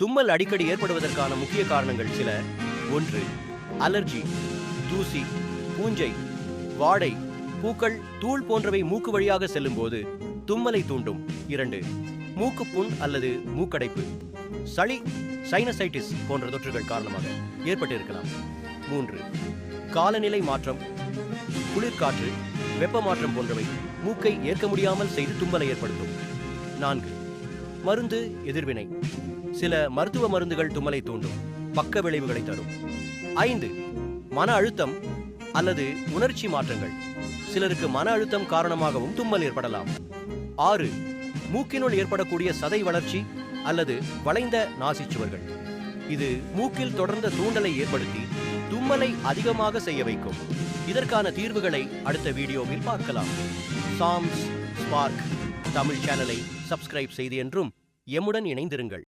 தும்மல் அடிக்கடி ஏற்படுவதற்கான முக்கிய காரணங்கள் சில. ஒன்று அலர்ஜி தூசி பூஞ்சை வாடை பூக்கள் தூள் போன்றவை மூக்கு வழியாக செல்லும்போது தும்மலை தூண்டும். இரண்டு மூக்குப்புண் அல்லது மூக்கடைப்பு சளி சைனசைட்டிஸ் போன்ற தொற்றுகள் காரணமாக ஏற்பட்டிருக்கலாம். மூன்று காலநிலை மாற்றம் குளிர்காற்று வெப்ப மாற்றம் போன்றவை மூக்கை ஏற்க முடியாமல் செய்து தும்மலை ஏற்படுத்தும். நான்கு மருந்து எதிர்வினை. சில மருத்துவ மருந்துகள் தும்மலை தூண்டும் பக்க விளைவுகளை தரும். ஐந்து மன அழுத்தம் அல்லது உணர்ச்சி மாற்றங்கள். சிலருக்கு மன அழுத்தம் காரணமாகவும் தும்மல் ஏற்படலாம். ஆறு மூக்கினுள் ஏற்படக்கூடிய சதை வளர்ச்சி அல்லது வளைந்த நாசிச்சுவர்கள் இது மூக்கில் தொடர்ந்த தூண்டலை ஏற்படுத்தி தும்மலை அதிகமாக செய்ய வைக்கும். இதற்கான தீர்வுகளை அடுத்த வீடியோவில் பார்க்கலாம். சாம்ஸ் ஸ்பார்க் தமிழ் சேனலை சப்ஸ்கிரைப் செய்து என்றும் எம்முடன் இணைந்திருங்கள்.